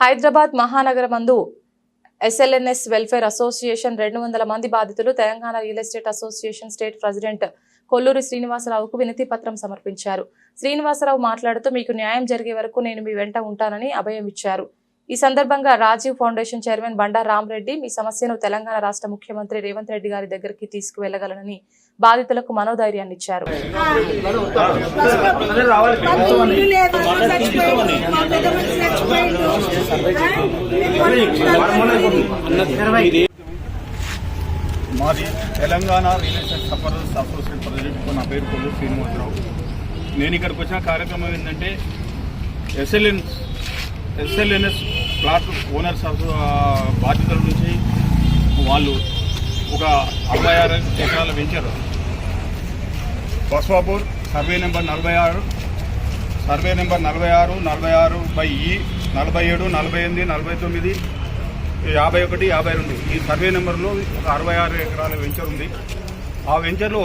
హైదరాబాద్ మహానగర మందు SLNS welfare association రెండు వందల మంది బాధితులు Telangana real estate association state president Kolluri శ్రీనివాసరావుకు వినతి పత్రం సమర్పించారు. శ్రీనివాసరావు మాట్లాడుతూ మీకు న్యాయం జరిగే వరకు నేను మీ వెంట ఉంటానని అభయం ఇచ్చారు. ఈ సందర్భంగా రాజీవ్ ఫౌండేషన్ చైర్మన్ బండా రామరెడ్డి మీ సమస్యను తెలంగాణ రాష్ట్ర ముఖ్యమంత్రి రేవంత్ రెడ్డి గారి దగ్గరికి తీసుకువెళ్ళగలనని బాధితులకు మనోధైర్యాన్ని ఇచ్చారు. మాది Telangana real estate separate associate president నా పేరు కొల్లు శ్రీనివాసరావు. నేను ఇక్కడికి వచ్చిన కార్యక్రమం ఏంటంటే ఎస్ఎల్ఎన్ ఎస్ఎల్ఎన్ఎస్ ప్లాట్ ఓనర్స్ బాధ్యతల నుంచి వాళ్ళు ఒక అరవై ఆరు ఎకరాలు పెంచారు బస్వాపూర్ సర్వే నెంబర్ నలభై ఆరు సర్వే నెంబర్ నలభై ఆరు నలభై ఆరు బై ఈ నలభై ఏడు నలభై ఎనిమిది నలభై తొమ్మిది యాభై ఒకటి యాభై రెండు. ఈ సర్వే నెంబర్లో ఒక అరవై ఆరు ఎకరాల వెంచర్ ఉంది. ఆ వెంచర్లో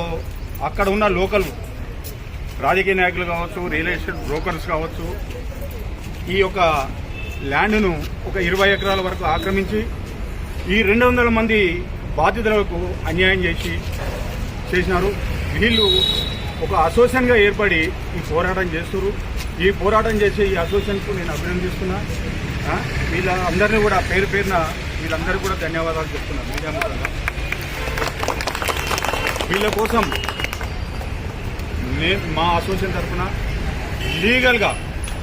అక్కడ ఉన్న లోకల్ రాజకీయ నాయకులు కావచ్చు రియల్ ఎస్టేట్ బ్రోకర్స్ కావచ్చు ఈ యొక్క ల్యాండ్ను ఒక ఇరవై ఎకరాల వరకు ఆక్రమించి ఈ రెండు వందల మంది బాధితులకు అన్యాయం చేసి చేసినారు. వీళ్ళు ఒక అసోసియేషన్గా ఏర్పడి ఈ పోరాటం చేస్తున్నారు ఈ పోరాటం చేసే ఈ అసోసియేషన్కు నేను అభినందిస్తున్నా. ఆ, వీళ్ళ అందరినీ కూడా పేరు పేరున వీళ్ళందరికీ కూడా ధన్యవాదాలు చెప్తున్నాను మీడియా ముఖంగా వీళ్ళ కోసం నేను మా అసోసియేషన్ తరఫున లీగల్గా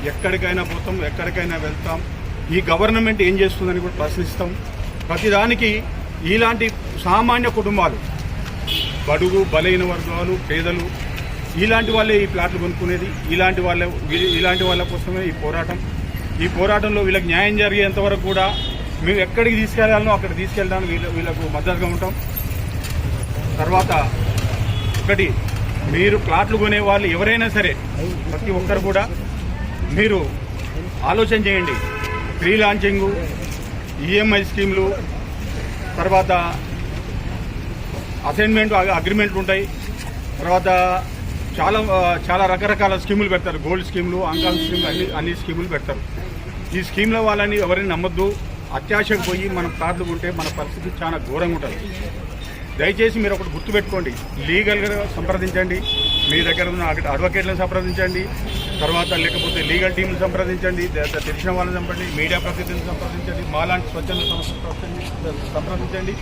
ఎక్కడికైనా పోతాం ఎక్కడికైనా వెళ్తాం. ఈ గవర్నమెంట్ ఏం చేస్తుందని కూడా ప్రశ్నిస్తాం. ప్రతిదానికి ఇలాంటి సామాన్య కుటుంబాలు బడుగు బలైన వర్గాలు పేదలు ఇలాంటి వాళ్ళే ఈ ప్లాట్లు కొనుక్కునేది. ఇలాంటి వాళ్ళ వీ- ఇలాంటి వాళ్ళ కోసమే ఈ పోరాటం. ఈ పోరాటంలో వీళ్ళకి న్యాయం జరిగేంత వరకు కూడా మేము ఎక్కడికి తీసుకెళ్ళాలనో అక్కడ తీసుకెళ్ళడానికి వీళ్ళ వీళ్ళకు మద్దతుగా ఉంటాం. తర్వాత ఒకటి మీరు ప్లాట్లు కొనే వాళ్ళు ఎవరైనా సరే ప్రతి ఒక్కరు కూడా మీరు ఆలోచన చేయండి. ఫ్రీ లాంచింగ్ ఈఎంఐ స్కీమ్లు తర్వాత అసైన్మెంట్ అగ్రిమెంట్లు ఉంటాయి. తర్వాత చాలా చాలా రకరకాల స్కీములు పెడతారు. గోల్డ్ స్కీములు అంకాల్ స్కీమ్ అన్ని అన్ని స్కీములు పెడతారు. ఈ స్కీమ్ల వాళ్ళని ఎవరిని నమ్మొద్దు. అత్యాశకు పోయి మనం కార్డులు ఉంటే మన పరిస్థితి చాలా ఘోరంగా ఉంటుంది. దయచేసి మీరు ఒకటి గుర్తుపెట్టుకోండి. లీగల్గా సంప్రదించండి. మీ దగ్గర ఉన్న అక్కడ అడ్వకేట్లను సంప్రదించండి. తర్వాత లేకపోతే లీగల్ టీంని సంప్రదించండి. లేదా తెలిసిన వాళ్ళని సంప్రదించండి. మీడియా ప్రతినిధులను సంప్రదించండి. మాలాంటి స్వచ్ఛంద సంస్థ సంప్రదించండి.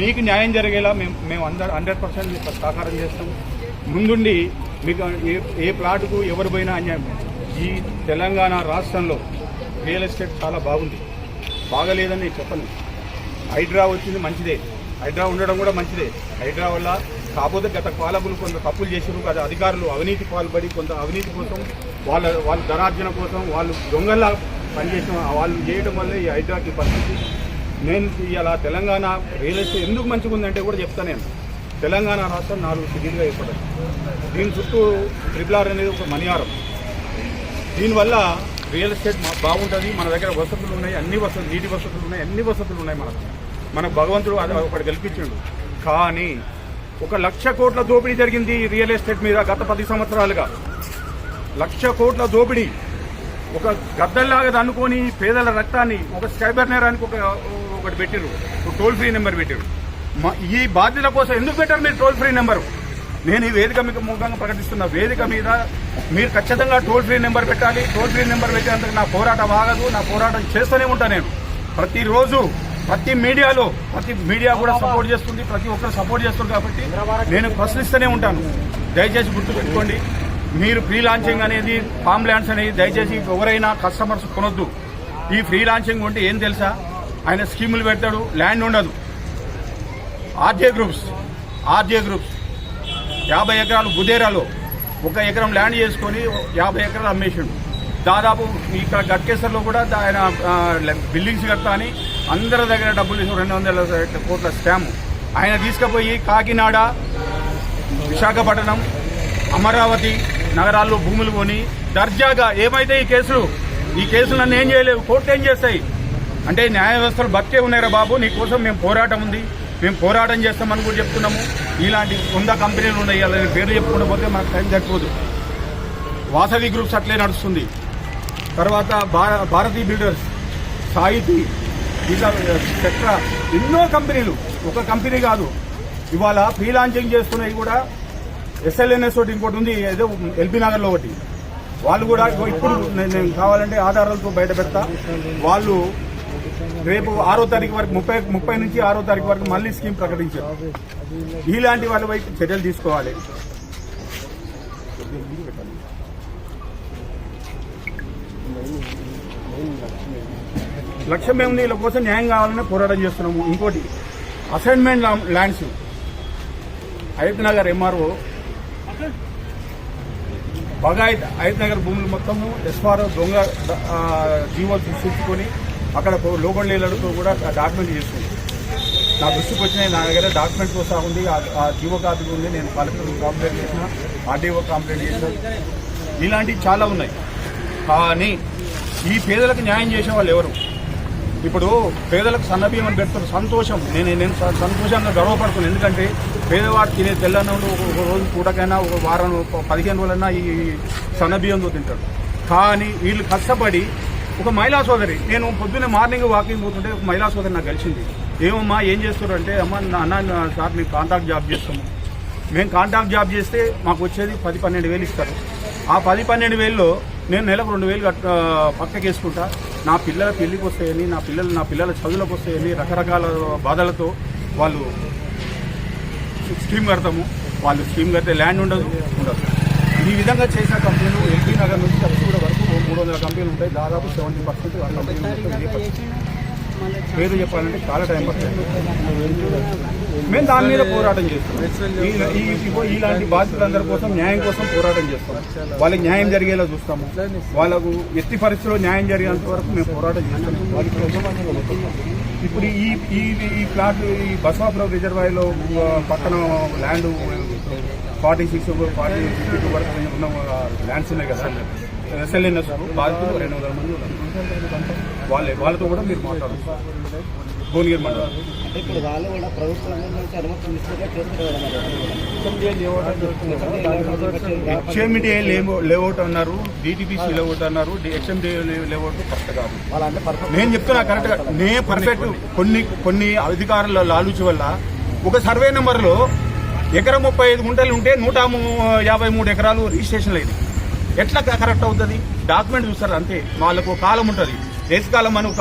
మీకు న్యాయం జరిగేలా మేము మేము అందరు హండ్రెడ్ పర్సెంట్ సహకారం చేస్తాము ముందుండి మీకు ఏ ఏ ప్లాట్కు ఎవరు పోయినా అన్యాయం. ఈ తెలంగాణ రాష్ట్రంలో రియల్ ఎస్టేట్ చాలా బాగుంది. బాగలేదని నేను చెప్పను. హైడ్రా వచ్చింది మంచిదే. హైడ్రా ఉండడం కూడా మంచిదే. హైడ్రా వల్ల కాకపోతే గత పాలకులు కొంత తప్పులు చేసారు కదా అధికారులు అవినీతి పాల్పడి కొంత అవినీతి కోసం వాళ్ళ వాళ్ళ ధనార్జన కోసం వాళ్ళు దొంగల్లా పనిచేసిన వాళ్ళు చేయడం వల్ల ఈ హైడ్రాకి పరిస్థితి. నేను ఇలా తెలంగాణ రియల్ ఎస్టేట్ ఎందుకు మంచిగా ఉందంటే కూడా చెప్తాను నేను. తెలంగాణ రాష్ట్రం నాలుగు సిటీలుగా ఏర్పడింది. దీని చుట్టూ ట్రిపుల్ ఆర్ అనేది ఒక మణిహారం దీనివల్ల రియల్ ఎస్టేట్ బాగుంటుంది మన దగ్గర వసతులు ఉన్నాయి అన్ని వసతులు నీటి వసతులు ఉన్నాయి అన్ని వసతులు ఉన్నాయి మనకు. మనకు భగవంతుడు అది ఒకటి కల్పించాడు. కానీ ఒక లక్ష కోట్ల దోపిడీ జరిగింది రియల్ ఎస్టేట్ మీద గత పది సంవత్సరాలుగా. లక్ష కోట్ల దోపిడీ. ఒక గద్దల్లాగా అనుకొని పేదల రక్తాన్ని ఒక స్కైబర్ నేరానికి ఒక ఒకటి పెట్టారు ఒక టోల్ ఫ్రీ నెంబర్ పెట్టారు ఈ బాధ్యత కోసం ఎందుకు పెట్టారు మీరు టోల్ ఫ్రీ నెంబరు నేను ఈ వేదిక మీకు ముఖంగా ప్రకటిస్తున్న వేదిక మీద మీరు ఖచ్చితంగా టోల్ ఫ్రీ నెంబర్ పెట్టాలి. టోల్ ఫ్రీ నెంబర్ పెట్టేందుకు నా పోరాటం ఆగదు నా పోరాటం చేస్తూనే ఉంటా నేను. ప్రతిరోజు ప్రతి మీడియాలో ప్రతి మీడియా కూడా సపోర్ట్ చేస్తుంది ప్రతి ఒక్కరు సపోర్ట్ చేస్తుంది కాబట్టి నేను ప్రశ్నిస్తూనే ఉంటాను. దయచేసి గుర్తుపెట్టుకోండి మీరు ఫ్రీ లాంచింగ్ అనేది ఫామ్ ల్యాండ్స్ అనేది దయచేసి ఎవరైనా కస్టమర్స్ కొనొద్దు. ఈ ఫ్రీ లాంచింగ్ ఉంటే ఏం తెలుసా? ఆయన స్కీములు పెడతాడు ల్యాండ్ ఉండదు. RJ groups RJ groups. యాభై ఎకరాలు గుదేరాలో ఒక ఎకరం ల్యాండ్ చేసుకొని యాభై ఎకరాలు అమ్మేసిండు. దాదాపు ఇక్కడ గట్కేసర్లో కూడా ఆయన బిల్డింగ్స్ కడతా అని అందరి దగ్గర డబ్బులు రెండు వందల కోట్ల స్కామ్. ఆయన తీసుకుపోయి కాకినాడ విశాఖపట్నం అమరావతి నగరాల్లో భూములు కొని దర్జాగా ఏమైతే ఈ కేసులు ఈ కేసులు నన్ను ఏం చేయలేవు కోర్టు ఏం చేస్తాయి? అంటే న్యాయ వ్యవస్థలు బతికే ఉన్నారా బాబు నీ కోసం మేము పోరాటం ఉంది. మేము పోరాటం చేస్తామని కూడా చెప్తున్నాము. ఇలాంటి వంద కంపెనీలు ఉన్నాయి అలాంటి పేర్లు చెప్పుకుంటూ పోతే మనకు టైం సరిపోదు. వాసవి గ్రూప్స్ అట్లే నడుస్తుంది. తర్వాత భారతీ బిల్డర్స్ సాహితీ ఇట్లా ఎన్నో కంపెనీలు. ఒక కంపెనీ కాదు. ఇవాళ ఫ్రీ లాంచింగ్ చేస్తున్నాయి కూడా ఎస్ఎల్ఎన్ఎస్ ఒకటి ఇంకోటి ఉంది ఏదో ఎల్బీ నగర్లో ఒకటి. వాళ్ళు కూడా ఇప్పుడు నేను నేను కావాలంటే ఆధారాలతో బయట పెడతా. వాళ్ళు రేపు ఆరో తారీఖు వరకు ముప్పై ముప్పై నుంచి ఆరో తారీఖు వరకు మళ్ళీ స్కీమ్ ప్రకటించారు. ఇలాంటి వాళ్ళ వైపు చర్యలు తీసుకోవాలి. లక్ష్యం ఏముంది? వీళ్ళ కోసం న్యాయం కావాలని పోరాటం చేస్తున్నాము. ఇంకోటి assignment lands. Ayyat Nagar MRO బగాయిత్ Ayyat Nagar భూములు మొత్తము ఎస్ఆర్ఓ దొంగ జీవో సృష్టించుకొని అక్కడ లోకల్ నీళ్ళతో కూడా డాక్యుమెంట్ చేస్తుంది. నా దృష్టికి వచ్చినాయి నా దగ్గర డాక్యుమెంట్స్ వస్తా ఉంది ఆ- జీవో కాపీ ఉంది. నేను కలెక్టర్ కంప్లైంట్ చేసిన ఆర్డీఓ కంప్లైంట్ చేసిన. ఇలాంటివి చాలా ఉన్నాయి. కానీ ఈ పేదలకు న్యాయం చేసే వాళ్ళు ఎవరు? ఇప్పుడు పేదలకు సన్నబియ్యం అని పెడుతున్న సంతోషం. నేను నేను స- సంతోషంగా గర్వపడుతున్నాను ఎందుకంటే పేదవాడు తినే తెల్లన్నంలో ఒక ఒక రోజు పూటకైనా ఒక వారం ఒక పదిహేను రోజులైనా ఈ సన్నబియ్యంతో తింటాడు. కానీ వీళ్ళు కష్టపడి ఒక మహిళా సోదరి నేను పొద్దున్నే మార్నింగ్ వాకింగ్ పోతుంటే ఒక మహిళా సోదరి నాకు కలిసింది. ఏమమ్మా ఏం చేస్తారు అంటే అమ్మ నా- అన్న సార్ మేము కాంట్రాక్ట్ జాబ్ చేస్తాము మేము కాంట్రాక్ట్ జాబ్ చేస్తే మాకు వచ్చేది పది పన్నెండు వేలు ఇస్తారు. ఆ పది పన్నెండు వేల్లో నేను నెలకు రెండు వేలు కట్ పక్కకేసుకుంటా. నా పిల్లల పెళ్ళికి వస్తాయని నా పిల్లలు నా పిల్లల చదువులకు వస్తాయని రకరకాల బాధలతో వాళ్ళు స్కీమ్ కడతాము. వాళ్ళు స్కీమ్ కడితే ల్యాండ్ ఉండదు. ఉండదు. ఈ విధంగా చేసిన కంపెనీలు ఎల్బీ నగర్ నుంచి కూడా మూడు వందల కంపెనీలు ఉంటాయి. దాదాపు సెవెంటీ పర్సెంట్ ఆ కంపెనీలు. పేరు చెప్పాలంటే చాలా టైం పడుతుంది. మేము దాని మీద పోరాటం చేస్తాం. ఇలాంటి బాధితులందరి కోసం న్యాయం కోసం పోరాటం చేస్తాం. వాళ్ళకి న్యాయం జరిగేలా చూస్తాము. వాళ్ళకు ఎట్టి పరిస్థితుల్లో న్యాయం జరిగేంత వరకు మేము పోరాటం చేస్తాం. వాళ్ళకి ఇప్పుడు ఈ ఈ ఈ ప్లాట్ ఈ బసవాపురం రిజర్వాయర్లో పక్కన land forty six forty six వరకు ఉన్న ల్యాండ్స్ ఉన్నాయి కదా. ఎస్ఎల్ఎన్ఎస్ బాధితులు రెండు వందల మంది. వాళ్ళే వాళ్ళతో కూడా మీరు మాట్లాడచ్చు. భువనగిరి మండలం. అంటే ఇప్పుడు వాళ్ళు కూడా ప్రభుత్వం నుంచి అనుమతి తీసుకుంటే చేస్తారు కదా. మరి. హెచ్ఎండి లేఅవుట్ అన్నారు డిటిపిసి లేఅవుట్ అన్నారు హెచ్ఎండి లేఅవుట్ కరెక్ట్ కాదు. నేను చెప్తున్నా కరెక్ట్గా నే పర్ఫెక్ట్ కొన్ని కొన్ని అధికారుల లాలూచి వల్ల ఒక సర్వే నెంబర్లో ఎకరం ముప్పై ఐదు గుంటలు ఉంటే నూట యాభై మూడు ఎకరాలు రిజిస్ట్రేషన్ లేదు ఎట్లా కరెక్ట్ అవుతుంది? డాక్యుమెంట్ చూస్తారు? అంతే. వాళ్ళకు కాలం ఉంటుంది. రేసు కాలం అని ఒక